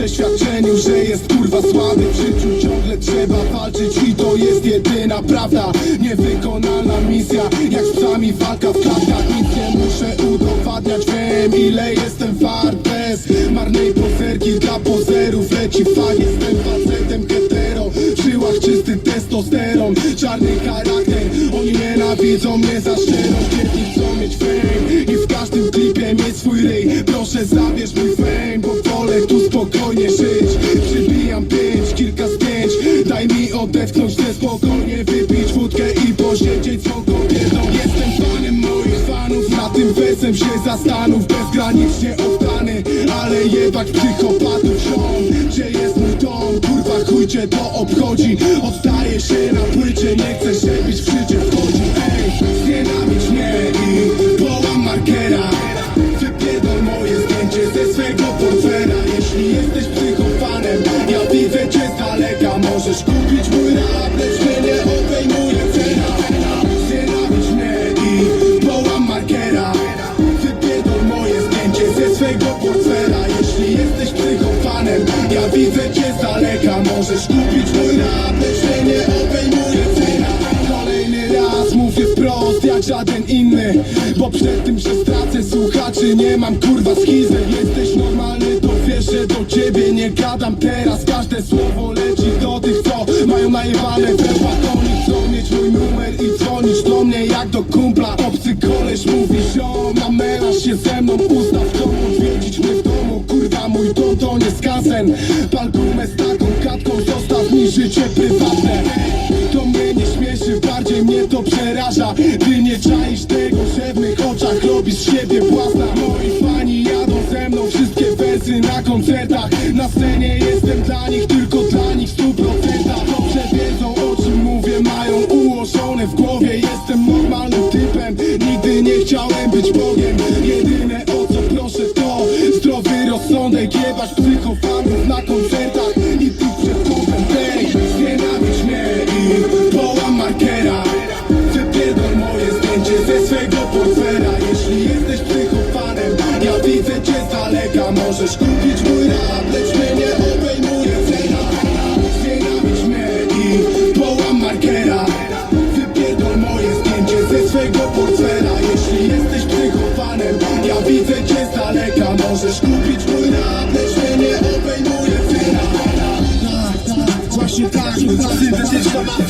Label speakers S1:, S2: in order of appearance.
S1: przeświadczeniu, że jest kurwa słaby. W życiu ciągle trzeba walczyć i to jest jedyna prawda. Niewykonalna misja, jak z psami walka w klatkach. Nic nie muszę udowadniać, wiem ile jestem wart. Bez marnej pozerki dla pozerów leci fakt Jestem facetem hetero, w żyłach czysty testosteron. Czarny charakter, oni nienawidzą mnie za odetchnąć, chcę spokojnie wypić wódkę i posiedzieć z tą kobietą. Jestem fanem moich fanów, na tym wersem się zastanów. Bezgranicznie oddany, ale jebać psychopatów ziom Gdzie jest mój dom, kurwa chuj cię to obchodzi. Oddaję się widzę cię z daleka Możesz kupić mój rap, lecz nie obejmuje cena. Kolejny raz mówię wprost jak żaden inny Bo przed tym, że stracę. Słuchaczy nie mam kurwa schizy Jesteś normalny, to wiesz, że do ciebie nie gadam teraz. Każde słowo leci do tych, co mają najebane. We łbach Oni chcą mieć mój numer i dzwonić do mnie jak do kumpla to nie skasen Pal gumę z taką katką, zostaw mi życie prywatne. To mnie nie śmieszy, bardziej mnie to przeraża. Ty nie czaisz tego, że w mych oczach robisz siebie błazna Moi fani jadą ze mną, wszystkie wersy na koncertach. Na scenie Możesz kupić mój rap, lecz mnie nie obejmuje cena. Znienawidź mnie i połam markera. Wypierdol moje zdjęcie ze swego portfela. Jeśli jesteś psychofanem, ja widzę cię z daleka. Możesz kupić mój rap, lecz mnie nie obejmuje cena. Tak, tak, właśnie tak, syntetyczna mafia Pozdrawiamy wszystkich normalnych fanów